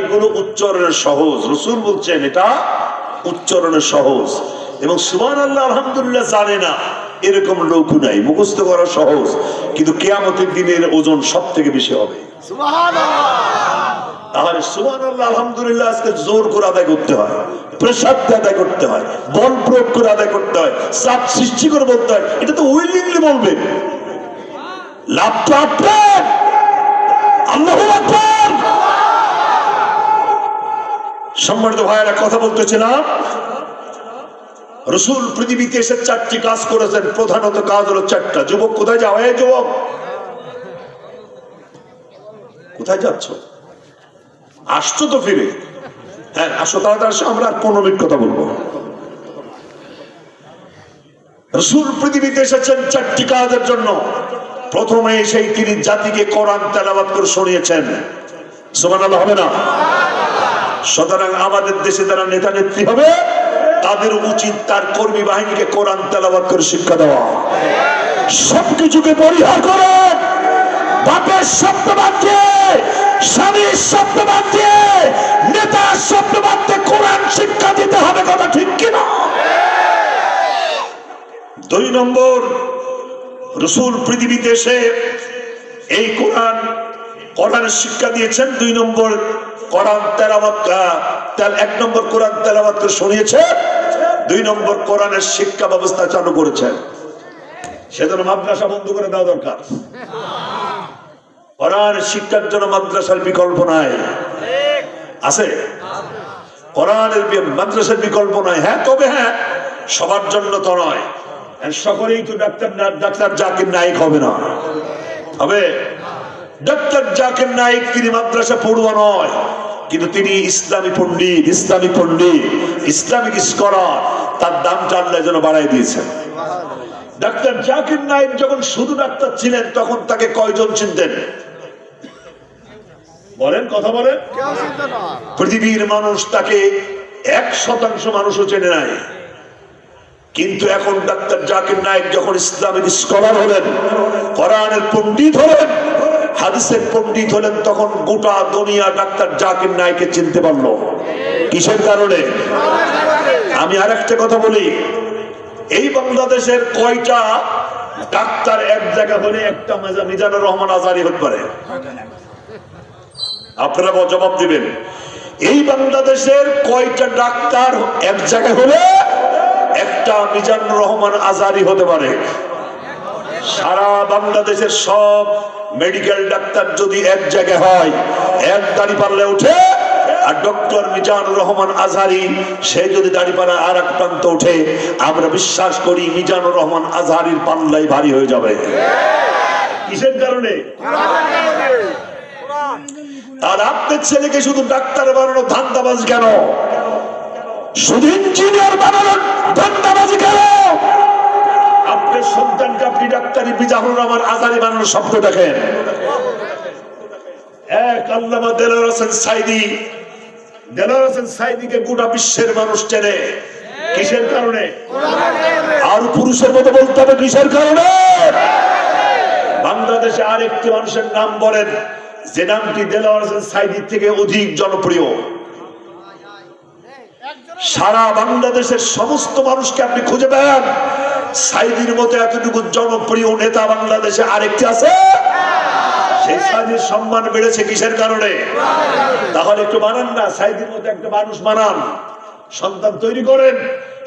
এগুলো উচ্চারণের সহজ। রসুল বলছেন এটা উচ্চারণের সহজ। এবং সুমান আল্লাহ আলহামদুলিল্লাহ জানে না এরকম লোক নাই মুখস্থ করা সহজ। কিন্তু কেয়ামতের দিনের ওজন সব থেকে বেশি হবে। তাহলে সুমান আল্লাহ আলহামদুলিল্লাহ আজকে জোর করে আদায় করতে হয় প্রেসার আদায় করতে হয় বল প্রয়োগ করে আদায় করতে হয় চাপ সৃষ্টি করে বলতে হয় এটা তো উইলিংলি বলবেন লাভ তো আপনার। আল্লাহ আকবার সম্মানিত ভাইয়েরা, কথা বলতেছিলাম। রসুল পৃথিবীতে এসে চারটি কাজ করেছেন। প্রধানত কাজ হলো চারটা। যুবক, কোথায় যাও? এই যুবক! কোথায় যাচ্ছ? আসছো তো ফিরে। হ্যাঁ আসো তাড়াতাড়ি আমরা আর পনেরো মিনিট কথা বলব। রসুল পৃথিবীতে এসেছেন চারটি কাজের জন্য। প্রথমে সেই তিনি জাতিকে কোরআন তেলাবাদ করে শুনিয়েছেন। সুমান হবে না? সুতরাং আমাদের দেশে যারা নেতা নেত্রী হবে, তাদের উচিত তার কর্মী বাহিনীকে কোরআন তেলাবাদ করে শিক্ষা দেওয়া। সবকিছুকে পরিহার করে, বাপের শব্দ বাদ দিয়ে স্বামীর শব্দ নেতার শব্দ বাদ কোরআন শিক্ষা দিতে হবে কথা ঠিক কিনা? দুই নম্বর, রসুল পৃথিবীতে এসে এই কোরআন, কোরআনের শিক্ষা দিয়েছেন। দুই নম্বর কোরআন তেলাবাত তেল এক নম্বর কোরআন তেলাবাত শুনিয়েছে, দুই নম্বর কোরআনের শিক্ষা ব্যবস্থা চালু করেছেন সেজন্য মাদ্রাসা বন্ধ করে দেওয়া দরকার। কোরআন শিক্ষার জন্য মাদ্রাসার বিকল্প নাই। আছে? কোরআনের মাদ্রাসার বিকল্প নাই। হ্যাঁ তবে হ্যাঁ সবার জন্য তো নয়। সকলেই তো ডাক্তার ডাক্তার জাকির নায়ক হবে না। হবে? ডাক্তার জাকির নায়ক তিনি মাদ্রাসা পড়ুয়া নয়। কিন্তু তিনি ইসলামী পণ্ডিত ইসলামী পণ্ডিত, ইসলামিক স্কলার তার দামটা আল্লাহ যেন বাড়াই দিয়েছেন। ডাক্তার জাকির নায়ক যখন শুধু ডাক্তার ছিলেন, তখন তাকে কয়জন চিনতেন? বলেন, কথা বলেন। পৃথিবীর মানুষ তাকে এক শতাংশ মানুষও চেনে নাই। কিন্তু এখন ডাক্তার জাকির নায়ক যখন ইসলামিক স্কলার হলেন, কোরআনের পণ্ডিত হলেন হাদিসের পন্ডিত হলেন তখন গোটা দুনিয়া ডাক্তার জাকির নায়ককে চিনতে পারল। কিসের কারণে? আমি আর একটা কথা বলি। এই বাংলাদেশের কয়টা ডাক্তার এক জায়গা হলে একটা মেজা- মিজানুর রহমান আজারি হতে পারে? আপনারা জবাব দিবেন। এই বাংলাদেশের কয়টা ডাক্তার এক জায়গায় হলে একটা মিজানুর রহমান আজারি হতে পারে? সারা বাংলাদেশের সব মেডিকেল ডাক্তার যদি এক জায়গায় হয়, এক দাড়ি পারলে উঠে আর ডক্টর মিজানুর রহমান আজহারি, সে যদি দাড়ি পাড়া আর এক প্রান্ত উঠে আমরা বিশ্বাস করি মিজানুর রহমান আজহারির পাল্লাই ভারী হয়ে যাবে। কিসের কারণে? আর আপনার ছেলেকে শুধু ডাক্তার বানানো ধান্দাবাজ কেন? শুধু ইঞ্জিনিয়ার বানানোর ধান্দাবাজ কেন? আপনার সন্তানকে আপনি ডাক্তারি বিজাহুর রহমান আজারি বানানোর স্বপ্ন দেখেন। এক আল্লামা দেলার হোসেন সাইদি। দেলার হোসেন সাইদিকে গোটা বিশ্বের মানুষ চেনে। কিসের কারণে? আর পুরুষের মতো বলতে হবে কিসের কারণে? বাংলাদেশে আরেকটি মানুষের নাম বলেন, যে নামটি দেলাওয়ার হোসেন সাইদির থেকে অধিক জনপ্রিয়। সারা বাংলাদেশের সমস্ত মানুষকে আপনি খুঁজে পান। সাইদির মতো এতটুকু জনপ্রিয় নেতা বাংলাদেশে আরেকটি আছে? সম্মান বেড়েছে কিসের কারণে? তাহলে একটু বানান না, সাইদির মতো একটা মানুষ বানান। সন্তান তৈরি করেন,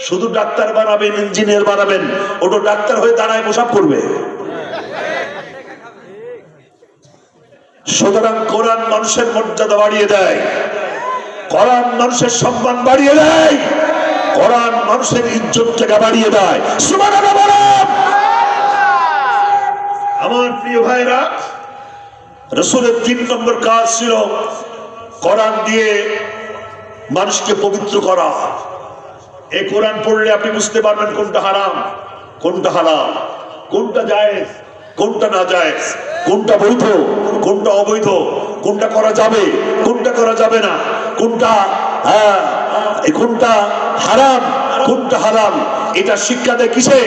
শুধু ডাক্তার বানাবেন, ইঞ্জিনিয়ার বানাবেন, ওটা ডাক্তার হয়ে দাঁড়ায় পোশাক করবে সুতরাং কোরআন মানুষের মর্যাদা বাড়িয়ে দেয়, কোরআন মানুষের সম্মান বাড়িয়ে দেয়। কোরআন মানুষের ইজ্জত থেকে বাড়িয়ে দেয় বলেন। আমার প্রিয় ভাইরা, রসুলের তিন নম্বর কাজ ছিল কোরআন দিয়ে মানুষকে পবিত্র করা এই কোরআন পড়লে আপনি বুঝতে পারবেন কোনটা হারাম, কোনটা হালাল, কোনটা জায়েজ, কোনটা না জায়েজ, কোনটা বৈধ, কোনটা অবৈধ, কোনটা করা যাবে, কোনটা করা যাবে না, কোনটা হ্যাঁ কোনটা হারাম কোনটা হারাম? এটা শিক্ষা দেয় কিসে?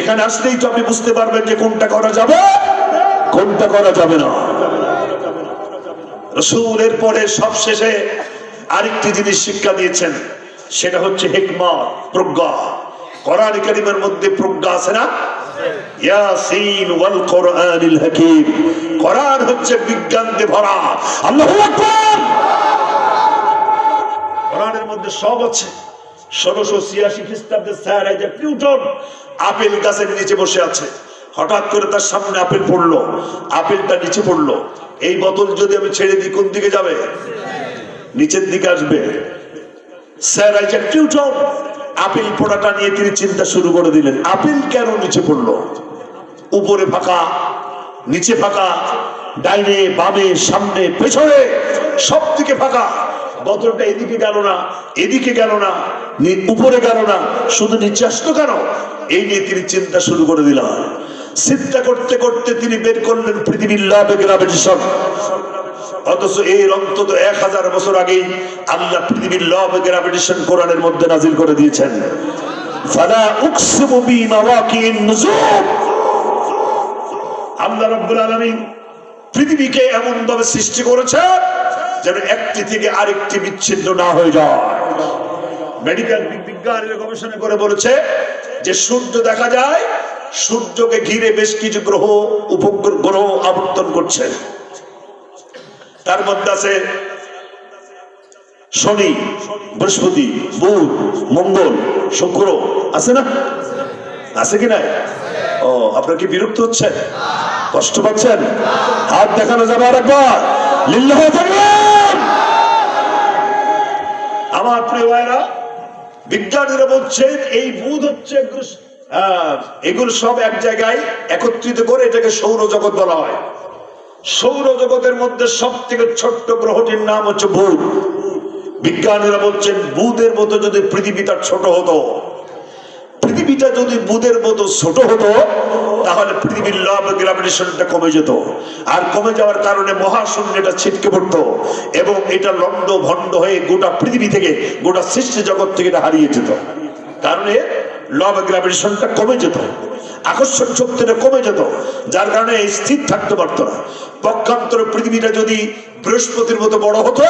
এখানে আসলেই তো আপনি বুঝতে পারবেন যে কোনটা করা যাবে, কোনটা করা যাবে না। রসুলের পরে সব শেষে আরেকটি জিনিস শিক্ষা দিয়েছেন, সেটা হচ্ছে হেকমত প্রজ্ঞা। কোরআন কারিমের মধ্যে প্রজ্ঞা আছে না? ইয়াসিন ওয়াল হচ্ছে বিজ্ঞান দিয়ে ভরা। আল্লাহু কোরআনের মধ্যে সব আছে। ষোলোশো ছিয়াশি খ্রিস্টাব্দে স্যার এই যে নিউটন আপেল গাছের নিচে বসে আছে। হঠাৎ করে তার সামনে আপেল পড়ল। আপেলটা নিচে পড়ল। এই বোতল যদি আমি ছেড়ে দিই, কোন দিকে যাবে? নিচের দিকে আসবে। স্যার আইজাক নিউটন আপেল পড়াটা নিয়ে তিনি চিন্তা শুরু করে দিলেন। আপেল কেন নিচে পড়ল? উপরে ফাঁকা, নিচে ফাঁকা, ডাইনে, বামে, সামনে, পেছনে সব দিকে ফাঁকা। বোতলটা এদিকে গেল না, এদিকে গেল না উপরে গেল না, শুধু নিচে আসতো কেন? এই নিয়ে তিনি চিন্তা শুরু করে দিলেন। চিন্তা করতে করতে তিনি বের করলেন পৃথিবীর লাভ গ্রাভিটেশন অথচ এর অন্তত এক হাজার বছর আগেই আল্লাহ পৃথিবীর লব গ্রাভিটেশন কোরআনের মধ্যে নাজিল করে দিয়েছেন। ফালা উকসিমু বিমাওয়াকিন নুজুম। আল্লাহ রাব্বুল আলামিন পৃথিবীকে এমন ভাবে সৃষ্টি করেছে যেন একটি থেকে আরেকটি বিচ্ছিন্ন না হয়ে যায়। মেডিকেল বিজ্ঞানীরা গবেষণা করে বলেছে যে সূর্য দেখা যায়, সূর্যকে ঘিরে বেশ কিছু গ্রহ উপগ্রহ গ্রহ আবর্তন করছে। তার মধ্যে আছে শনি, বৃহস্পতি, বুধ, মঙ্গল, শুক্র, আছে না? আছে কি নাই? ও, আপনার কি বিরক্ত হচ্ছেন? কষ্ট পাচ্ছেন? হাত দেখানো যাবে আর একবার! আমার প্রিয় ভাইরা, বিজ্ঞানীরা বলছেন এই বুধ হচ্ছে এগুলো- সব এক জায়গায় একত্রিত করে এটাকে সৌরজগৎ বলা হয়। সৌরজগতের মধ্যে সব থেকে ছোট্ট গ্রহটির নাম হচ্ছে বুধ বিজ্ঞানীরা বলছেন বুধের মতো যদি পৃথিবী তার ছোট হতো পৃথিবীটা যদি বুধের মতো ছোট হতো, তাহলে পৃথিবীর লব গ্রাভিটেশনটা কমে যেত। আর কমে যাওয়ার কারণে মহাশূন্যটা ছিটকে পড়তো এবং এটা লন্ড ভন্ড হয়ে গোটা পৃথিবী থেকে, গোটা সৃষ্টি জগৎ থেকে এটা হারিয়ে যেত। কারণে লব গ্রাভিটেশনটা কমে যেত। আকর্ষণ শক্তিটা কমে যেত। যার কারণে স্থির থাকতে পারতো না। পক্ষান্তরে পৃথিবীটা যদি বৃহস্পতির মতো বড় হতো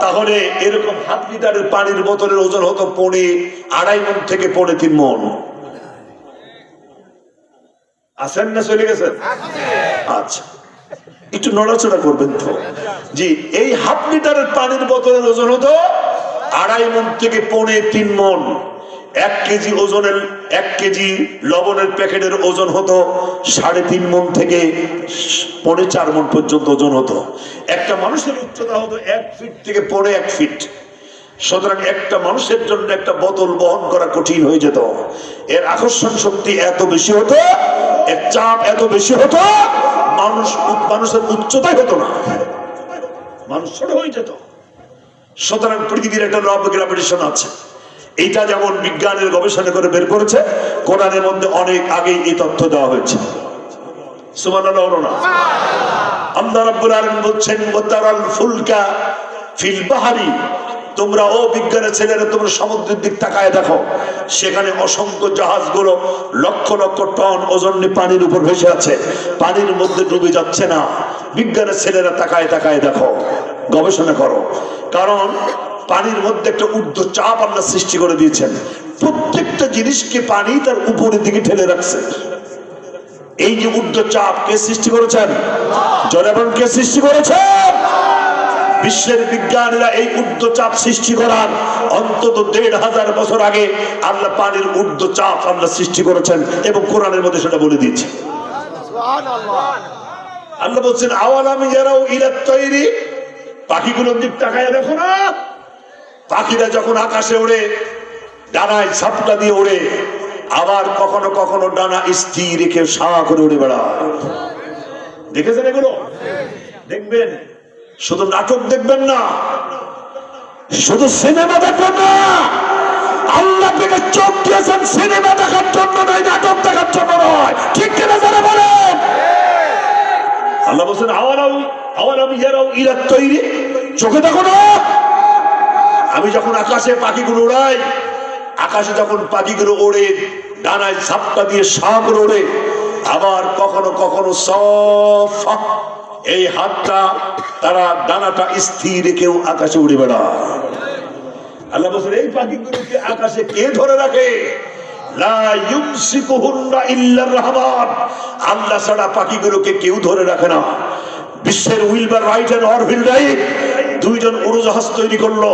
তাহলে এরকম হাত লিটারের পানির বোতলের ওজন হতো পৌনে আড়াই মন থেকে পৌনে তিন মন আছেন না চলে গেছেন? আচ্ছা একটু নড়াচড়া করবেন তো। জি, এই হাফ লিটারের পানির বোতলের ওজন হতো আড়াই মন থেকে পৌনে তিন মন এক কেজি ওজনের, এক কেজি লবণের প্যাকেটের ওজন হতো সাড়ে তিন মন থেকে পৌনে চার মন পর্যন্ত ওজন হতো। একটা মানুষের উচ্চতা হতো এক ফিট থেকে পৌনে এক ফিট। সুতরাং একটা মানুষের জন্য একটা বোতল বহন করা কঠিন হয়ে যেত। এর আকর্ষণ শক্তি এত বেশি হতো, এর চাপ এত বেশি হতো, মানুষ মানুষের উচ্চতাই হতো না। মানুষ ছোট হয়ে যেত। সুতরাং পৃথিবীর একটা লব গ্রাভিটেশন আছে। এইটা যেমন বিজ্ঞানের গবেষণা করে বের করেছে, কোরআনের মধ্যে অনেক আগেই এই তথ্য দেওয়া হয়েছে। বলছেন ফুলকা তোমরা ও বিজ্ঞানের ছেলেরা, তোমরা সমুদ্রের দিক তাকায় দেখো, সেখানে অসংখ্য জাহাজগুলো লক্ষ লক্ষ টন ওজন পানির উপর ভেসে আছে, পানির মধ্যে ডুবে যাচ্ছে না। বিজ্ঞানের ছেলেরা তাকায় তাকায় দেখো, গবেষণা করো। কারণ পানির মধ্যে একটা ঊর্ধ্ব চাপ আল্লাহ সৃষ্টি করে দিয়েছেন। প্রত্যেকটা জিনিসকে পানি তার উপরের দিকে ঠেলে রাখছে। এই যে ঊর্ধ্ব চাপ কে সৃষ্টি করেছেন? জনগণ কে সৃষ্টি করেছেন? বিশ্বের বিজ্ঞানীরা এই ঊর্ধ্ব চাপ সৃষ্টি করার অন্তত দেড় হাজার বছর আগে আল্লাহ পানির ঊর্ধ্ব চাপ আল্লাহ সৃষ্টি করেছেন এবং কোরআনের মধ্যে সেটা বলে দিয়েছে। আল্লাহ বলছেন, আওয়ালামি যারাও ইলাত তৈরি? পাখিগুলোর দিক তাকায় দেখো না। পাখিরা যখন আকাশে ওড়ে, ডানায় ছাপটা দিয়ে ওড়ে, আবার কখনো কখনো ডানা স্থির রেখে সাঁ করে উড়ে বেড়ায়। দেখেছেন এগুলো? দেখবেন, শুধু নাটক দেখবেন না, শুধু সিনেমা দেখবেন না, আল্লাহ থেকে চোখ দিয়েছেন, সিনেমা দেখার জন্য নয়, নাটক দেখার জন্য নয়। ঠিক কিনা যারা বলেন? আল্লাহ বলছেন আওয়ারাও আওয়ারাও ইয়ারাও ইরাত তৈরি? চোখে দেখো না। আমি যখন আকাশে পাখিগুলো উড়াই, আকাশে যখন পাখিগুলো ওড়ে, ডানায় ঝাপটা দিয়ে সাপ ওড়ে আবার কখনো কখনো সফা, এই হাতটা তারা ডানাটা স্থির রেখেও আকাশে উড়ে বেড়ায়। আল্লাহ বলছেন, এই পাখিগুলোকে আকাশে কে ধরে রাখে? আল্লাহ ছাড়া পাখিগুলোকে কেউ ধরে রাখে না। বিশ্বের Wilbur Wright and Orville Wright. দুইজন উড়োজাহাজ তৈরি করল।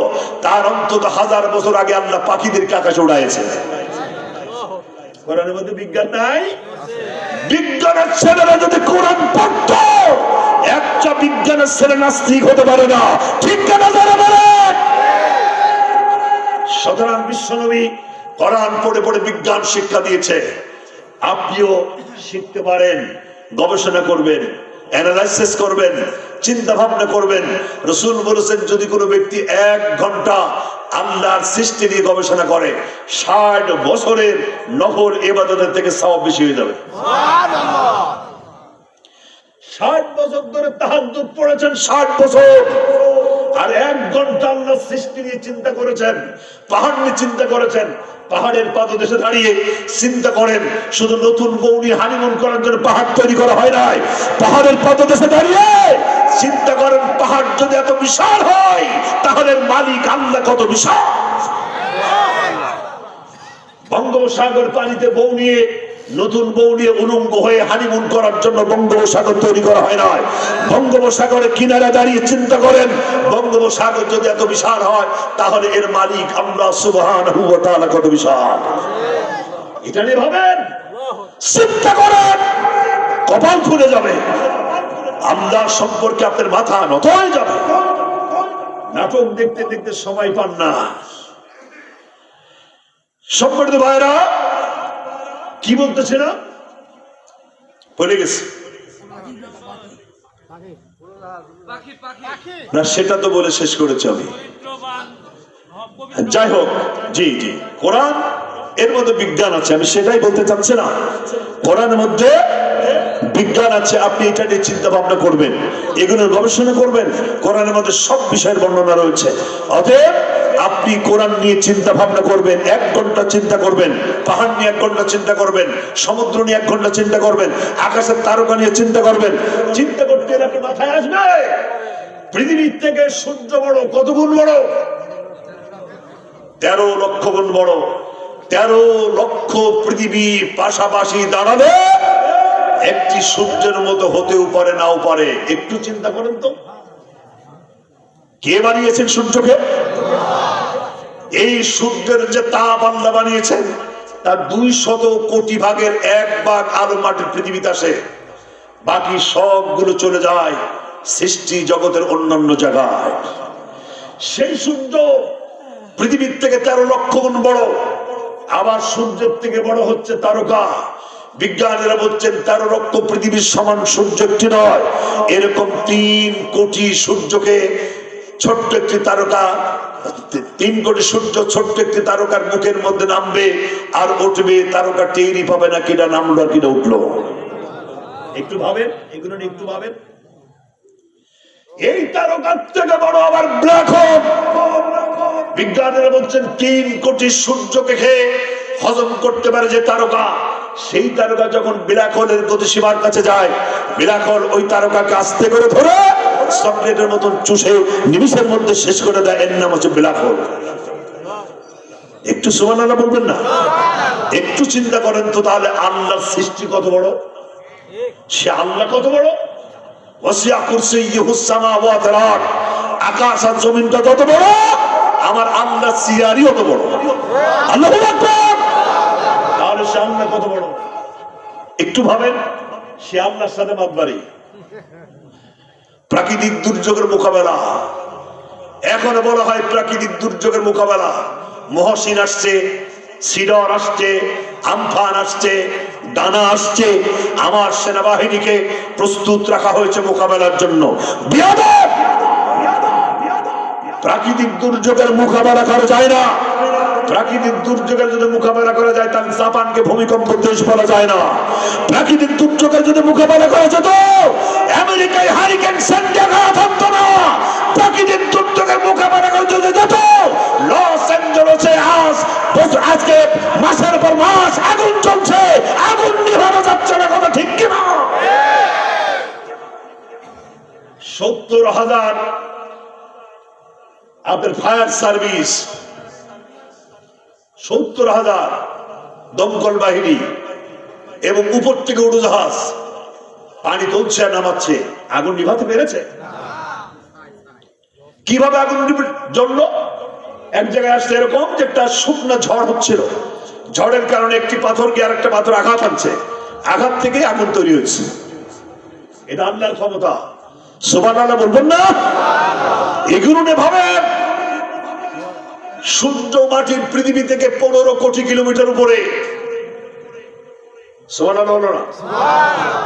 তার অন্তত হাজার বছর আগে আল্লাহ পাখিদেরকে আকাশে উড়াইছে। কোরআন পড়ে পড়ে বিজ্ঞান শিক্ষা দিয়েছে। আপনিও শিখতে পারেন, গবেষণা করবেন অ্যানালাইসিস করবেন চিন্তা ভাবনা করবেন। রসুল বলেছেন, যদি কোনো ব্যক্তি এক ঘণ্টা আল্লাহর সৃষ্টি নিয়ে গবেষণা করে, ষাট বছরের নফল এবাদতের থেকে সব বেশি হয়ে যাবে। ষাট বছর ধরে তাহাজ্জুদ পড়েছেন, ষাট বছর। আর এক ঘণ্টা আল্লাহ সৃষ্টি নিয়ে চিন্তা করেছেন, পাহাড় নিয়ে চিন্তা করেছেন, পাহাড়ের পাদদেশে দাঁড়িয়ে চিন্তা করেন, শুধু নতুন বৌনি হানিমুন করার জন্য পাহাড় তৈরি করা হয় নাই। পাহাড়ের পাদদেশে দাঁড়িয়ে চিন্তা করেন, পাহাড় যদি এত বিশাল হয়, তাহলে মালিক আল্লাহ কত বিশাল? বঙ্গোপসাগর পানিতে বউ নিয়ে, নতুন বউ নিয়ে উলঙ্গ হয়ে হানিমুন করার জন্য বঙ্গোপসাগর তৈরি করা হয় নয় বঙ্গোপসাগরের কিনারে দাঁড়িয়ে চিন্তা করেন, বঙ্গোপসাগর যদি এত বিশাল হয়, তাহলে এর মালিক আমরা সুবহান কত বিশাল? এটা নিয়ে ভাবেন? চিন্তা করেন, কপাল ফুলে যাবে। আল্লাহ সম্পর্কে আপনার মাথা নত হয়ে যাবে। নাটক দেখতে দেখতে সময় পান না। সম্মানিত ভাইরা কি বলতেছে না? বলে গেছে। না, সেটা তো বলে শেষ করেছি আমি। যাই হোক, জি জি। কোরআন, এর মধ্যে বিজ্ঞান আছে, আমি সেটাই বলতে চাচ্ছি না কোরআনের মধ্যে বিজ্ঞান আছে, আপনি এটা নিয়ে চিন্তা ভাবনা করবেন। এগুলোর গবেষণা করবেন, কোরআনের মধ্যে সব বিষয়ের বর্ণনা রয়েছে। অতএব আপনি কোরআন নিয়ে চিন্তা ভাবনা করবেন, এক ঘণ্টা চিন্তা করবেন, পাহাড় নিয়ে এক ঘণ্টা চিন্তা করবেন, সমুদ্র নিয়ে এক ঘণ্টা চিন্তা করবেন, আকাশের তারকা নিয়ে চিন্তা করবেন, চিন্তা করতে এর আপনার মাথায় আসবে। পৃথিবীর থেকে সূর্য বড়, কত গুণ বড়? তেরো লক্ষ গুণ বড়। তেরো লক্ষ পৃথিবী পাশাপাশি দাঁড়াবে। একটি সূর্যের মতো হতেও পারে, নাও পারে। একটু চিন্তা করেন তো। কে বানিয়েছেন সূর্যকে? এই সূর্যের যে তাপ আল্লাহ বানিয়েছেন, তার দুই শত কোটি ভাগের এক ভাগ আলো মাটির পৃথিবীতে আসে। বাকি সবগুলো চলে যায় সৃষ্টি জগতের অন্যান্য জায়গায়। সেই সূর্য পৃথিবীর থেকে তেরো লক্ষ গুণ বড়, আবার সূর্যের থেকে বড় হচ্ছে তারকা। বিজ্ঞানীরা বলছেন, তেরো লক্ষ পৃথিবীর সমান সূর্য একটি নয়। এরকম তিন কোটি সূর্যকে ছোট্ট একটি তারকা, তিন কোটি সূর্য ছোট্ট একটি তারকার মুখের মধ্যে নামবে, আর উঠবে, তারকা টেরই পাবে না, কিনা নামলো কিনা উঠল। একটু ভাবেন, এগুলো একটু ভাবেন। এই তারকার থেকে বড় আবার ব্ল্যাক হোল বিজ্ঞানীরা বলছেন, তিন কোটি সূর্যকে খেয়ে হজম করতে পারে যে তারকা। সেই তারকা যখন বিরাকলের গতিসীমার কাছে যায় বিরাকল ওই তারকাকে আস্তে করে ধরে চকলেটের মতন চুষে নিমিষের মধ্যে শেষ করে দেয়, এর নাম হচ্ছে ব্ল্যাক হোল একটু সুমানালা বলবেন না? একটু চিন্তা করেন তো তাহলে আল্লাহর সৃষ্টি কত বড়? সে আল্লাহ কত বড়? ওয়াসিয়া কুরসিয়্যুহুস সামাওয়াতি ওয়াল আরদ। আকাশ আর জমিনটা কত বড়, আমার আল্লাহ সিয়ারি অত বড়। আল্লাহু তাহলে সে আল্লাহ কত বড়? একটু ভাবেন, সে আল্লাহর সাথে মাতবারি প্রাকৃতিক দুর্যোগের মোকাবেলা। এখন বলা হয় প্রাকৃতিক দুর্যোগের মোকাবেলা। মহসিন আসছে, সিডর আসছে, আমফান আসছে ডানা আসছে। আমার সেনাবাহিনীকে প্রস্তুত রাখা হয়েছে মোকাবেলার জন্য। প্রাকৃতিক দুর্যোগের মোকাবেলা করা যায় না। প্রাকৃতিক দুর্যোগের যদি মোকাবেলা করা যায়, তাহলে জাপানকে ভূমিকম্প দেশ বলা যায় না। প্রাকৃতিক দুর্যোগের যদি মোকাবেলা করা যেত, আমেরিকায় হারিকেন সেন্টার থাকতো না। প্রাকৃতিক দুর্যোগের মোকাবেলা করা যদি যেত, লস অ্যাঞ্জেলসে আজ আজকে মাসের পর মাস আগুন চলছে। আগুন নিভানো যাচ্ছে না, কথা ঠিক কিনা? সত্তর হাজার আপনার ফায়ার সার্ভিস সত্তর হাজার দমকল বাহিনী এবং উপর থেকে উড়োজাহাজ। পানি তুলছে আর নামাচ্ছে। আগুন নিভাতে পেরেছে? কীভাবে আগুন জ্বললো এক জায়গায় আসলে এরকম যে একটা শুকনো ঝড় হচ্ছিল। ঝড়ের কারণে একটি পাথরকে আর একটা পাথর আঘাত আনছে। আঘাত থেকে আগুন তৈরি হয়েছে। এটা আল্লাহর ক্ষমতা। সোমান আল্লাহ বলবেন না? এগুলো ভাবেন। সূর্য মাটির পৃথিবী থেকে পনেরো কোটি কিলোমিটার উপরে।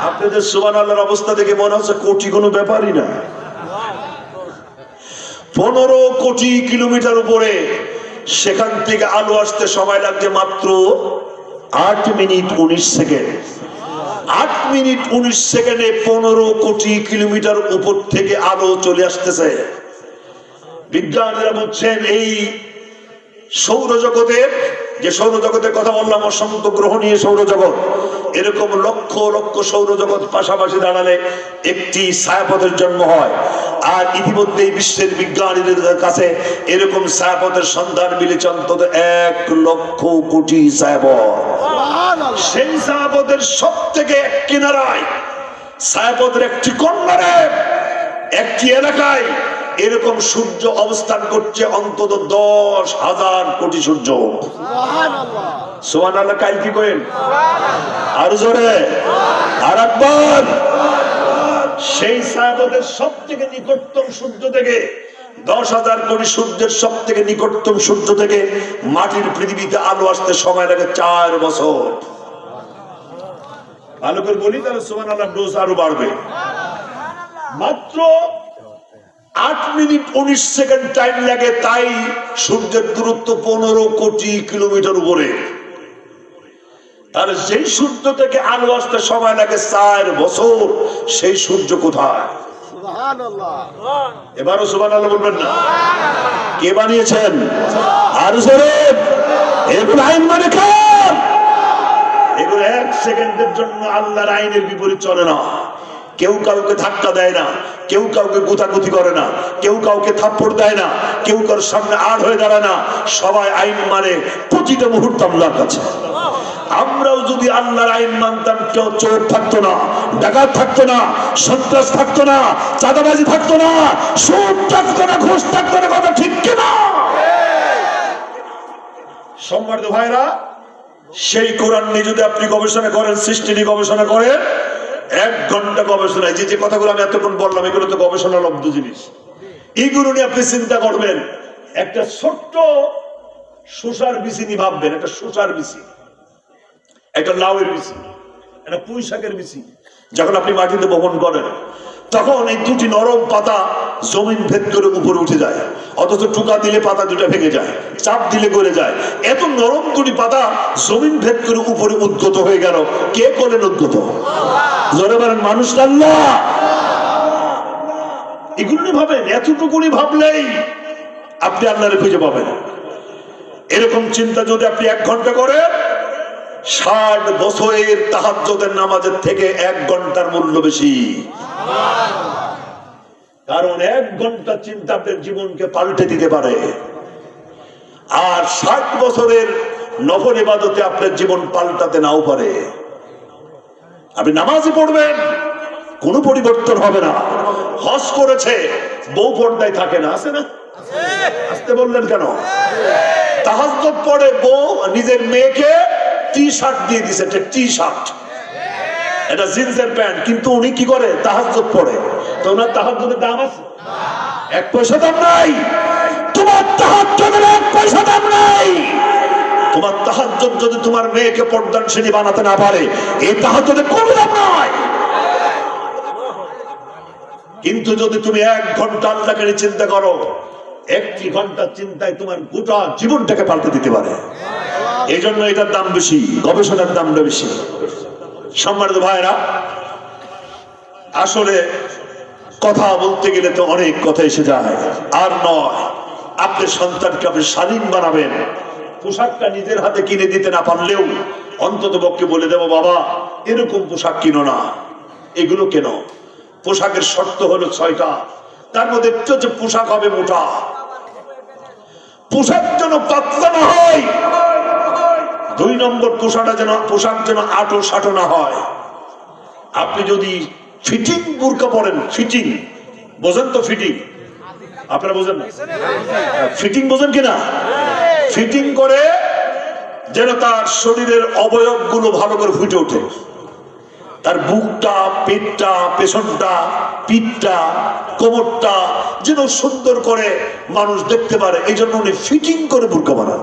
আপনাদের সোমান আল্লাহর অবস্থা দেখে মনে হচ্ছে কোটি কোনো ব্যাপারই না। পনেরো কোটি কিলোমিটার উপরে সেখান থেকে আলো আসতে সময় লাগছে মাত্র আট মিনিট উনিশ সেকেন্ড। আট মিনিট উনিশ সেকেন্ডে পনেরো কোটি কিলোমিটার উপর থেকে আলো চলে আসতেছে। বিজ্ঞানীরা বলছেন, এই সৌরজগতের যে সৌরজগতের কথা বললাম অসংখ্য গ্রহ নিয়ে সৌরজগৎ এরকম লক্ষ লক্ষ সৌরজগৎ পাশাপাশি দাঁড়ালে একটি ছায়াপথের জন্ম হয়। আর ইতিমধ্যে বিশ্বের বিজ্ঞানীদের কাছে এরকম ছায়াপথের সন্ধান মিলেছে অন্তত এক লক্ষ কোটি ছায়াপথ। সেই ছায়াপথের সব থেকে এক কিনারায় ছায়াপথের একটি কর্নারে একটি এলাকায় এরকম সূর্য অবস্থান করছে অন্তত দশ হাজার কোটি সূর্য। সোহান আল্লাহ কাল কি করেন আর জোরে। আর একবার। সেই ছায়াপথের সব থেকে নিকটতম সূর্য থেকে, দশ হাজার কোটি সূর্যের সব থেকে নিকটতম সূর্য থেকে মাটির পৃথিবীতে আলো আসতে সময় লাগে চার বছর। ভালো করে বলি তাহলে সোমান আল্লাহ ডোজ আরও বাড়বে। মাত্র আট মিনিট উনিশ সেকেন্ড টাইম লাগে তাই সূর্যের দূরত্ব পনেরো কোটি কিলোমিটার উপরে। তাহলে সেই সূর্য থেকে আলো আসতে সময় লাগে চার বছর সেই সূর্য কোথায়? এবারও সুবান আল্লাহ বলবেন না। কে বানিয়েছেন? আর মানে এগুলো এক সেকেন্ডের জন্য আল্লাহর আইনের বিপরীত চলে না। কেউ কাউকে ধাক্কা দেয় না। কেউ কাউকে গুতাগুতি করে না, কেউ কাউকে থাপ্পড় দেয় না, কেউ কারোর সামনে আড় হয়ে দাঁড়ায় না, সবাই আইন মানে প্রতিটা মুহূর্ত আল্লাহর কাছে। আমরাও যদি আল্লাহর আইন মানতাম, কেউ চোর থাকতো না, ডাকাত থাকতো না, সন্ত্রাস থাকতো না, চাঁদাবাজি থাকতো না, সুদ থাকতো না, ঘুষ থাকতো না, কথা ঠিক কিনা? সম্মানিত ভাইরা, সেই কোরআন নিয়ে যদি আপনি গবেষণা করেন, সৃষ্টি নিয়ে গবেষণা করেন এক ঘণ্টা গবেষণায় যে যে কথাগুলো আমি এতক্ষণ বললাম, এগুলো তো গবেষণা লব্ধ জিনিস। এইগুলো নিয়ে আপনি চিন্তা করবেন, একটা ছোট্ট শোষার বিচি ভাববেন, একটা শোষার বিচি। একটা লাউয়ের বিচি, একটা পুঁইশাকের বিচি। যখন আপনি মাটিতে বপন করেন তখন এই দুটি নরম পাতা জমিন ভেদ করে উপরে উঠে যায়। অথচ টুকা দিলে পাতা দুটা ভেঙে যায়, চাপ দিলে গলে যায়। এত নরম দুটি পাতা জমিন ভেদ করে উপরে উদ্গত হয়ে গেল। কে করলেন উদ্গত? মানুষ আল্লাহ। এগুলো ভাবেন এতটুকুনি ভাবলেই আপনি আল্লাহরে খুঁজে পাবেন। এরকম চিন্তা যদি আপনি এক ঘণ্টা করেন, ষাট বছরের তাহাজ্জুদের নামাজের থেকে এক ঘণ্টার মূল্য বেশি। কারণ এক ঘণ্টা চিন্তা আপনার জীবনকে পাল্টে দিতে পারে। আর ষাট বছরের নফল ইবাদতে আপনার জীবন পাল্টাতে নাও পারে। আপনি নামাজই পড়বেন, কোনো পরিবর্তন হবে না। হজ করেছে, বউ পর্দায় থাকে না, আছে না? আসতে বললেন কেন? তাহাজ্জুদ পরে বউ নিজের মেয়েকে টি শার্ট দিয়ে দিছে টি শার্ট এটা জিন্সের প্যান্ট, কিন্তু উনি কি করে? তাহাজ্জুদ পড়ে। তো ওনার তাহাজ্জুদের দাম আছে? এক পয়সা দাম নাই। তোমার তাহাজ্জুদের এক পয়সা দাম নাই। তোমার তাহাজ্জুদ যদি তোমার মেয়েকে পর্দানশিনী বানাতে না পারে, এই তাহাজ্জুদের কোনো দাম নাই। কিন্তু যদি তুমি এক ঘণ্টা আল্লাহকে চিন্তা করো, একটি ঘণ্টা চিন্তায় তোমার গোটা জীবনটাকে পাল্টে দিতে পারে। এই জন্য এটার দাম বেশি, গবেষণার দামটা বেশি। সম্মানিত ভাইরা আসলে কথা বলতে গেলে তো অনেক কথা এসে যায়। আর নয়, আপনি সন্তানকে আপনি স্বাধীন বানাবেন। পোশাকটা নিজের হাতে কিনে দিতে না পারলেও অন্তত পক্ষে বলে দেবো, বাবা, এরকম পোশাক কিনো না। এগুলো কেন? পোশাকের শর্ত হলো ছয়টা। তার মধ্যে পোশাক হবে মোটা। পোশাক যেন পাতলা না হয় দুই নম্বর পোশাকটা যেন, পোশাক যেন আটো সাটো না হয়। আপনি যদি ফিটিং বুরকা পরেন, ফিটিং, বোঝেন তো ফিটিং? আপনারা বোঝেন? না ফিটিং বোঝেন কিনা? ফিটিং করে যেন তার শরীরের অবয়বগুলো ভালো করে ফুটে ওঠে। তার বুকটা, পেটটা, পেছনটা, পিঠটা, কোমরটা যেন সুন্দর করে মানুষ দেখতে পারে এই জন্য উনি ফিটিং করে বুরকা বানান।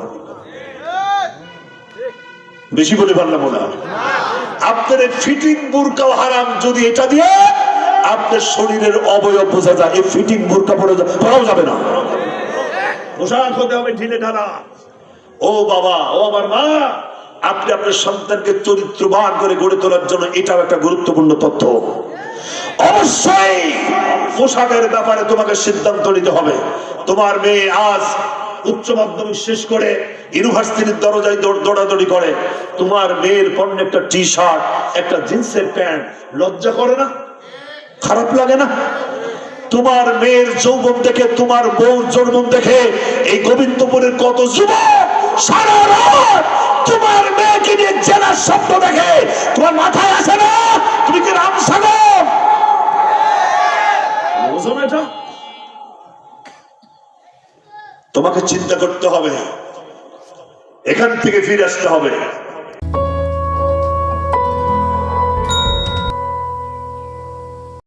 বেশি বলে পারলাম না। আপনার ফিটিং বুরকা হারাম যদি এটা দিয়ে, আপনার শরীরের অবয়ব বোঝা যায়, এই ফিটিং বুরকা পরে পরাও যাবে না। পোশাক ঢিলে ঢালা। ও বাবা, ও আমার মা, আপনি আপনার সন্তানকে চরিত্রবান করে গড়ে তোলার জন্য এটাও একটা গুরুত্বপূর্ণ তথ্য। অবশ্যই পোশাকের ব্যাপারে তোমাকে সিদ্ধান্ত নিতে হবে। তোমার মেয়ে আজ উচ্চ মাধ্যমিক শেষ করে ইউনিভার্সিটির দরজায় দৌড়াদৌড়ি করে। তোমার মেয়ের পণ্য একটা টি শার্ট একটা জিন্সের প্যান্ট। লজ্জা করে না? খারাপ লাগে না? তোমার মেয়ের যৌবন দেখে, তোমার বউর যৌবন দেখে এই গোবিন্দপুরের কত যুবক সারা রাত তোমার মেয়েকে নিয়ে জেলার স্বপ্ন দেখে। তোমার মাথায় আসে না? তুমি কি রাম সাগর বোঝো না এটা? তোমাকে চিন্তা করতে হবে। এখান থেকে ফিরে আসতে হবে।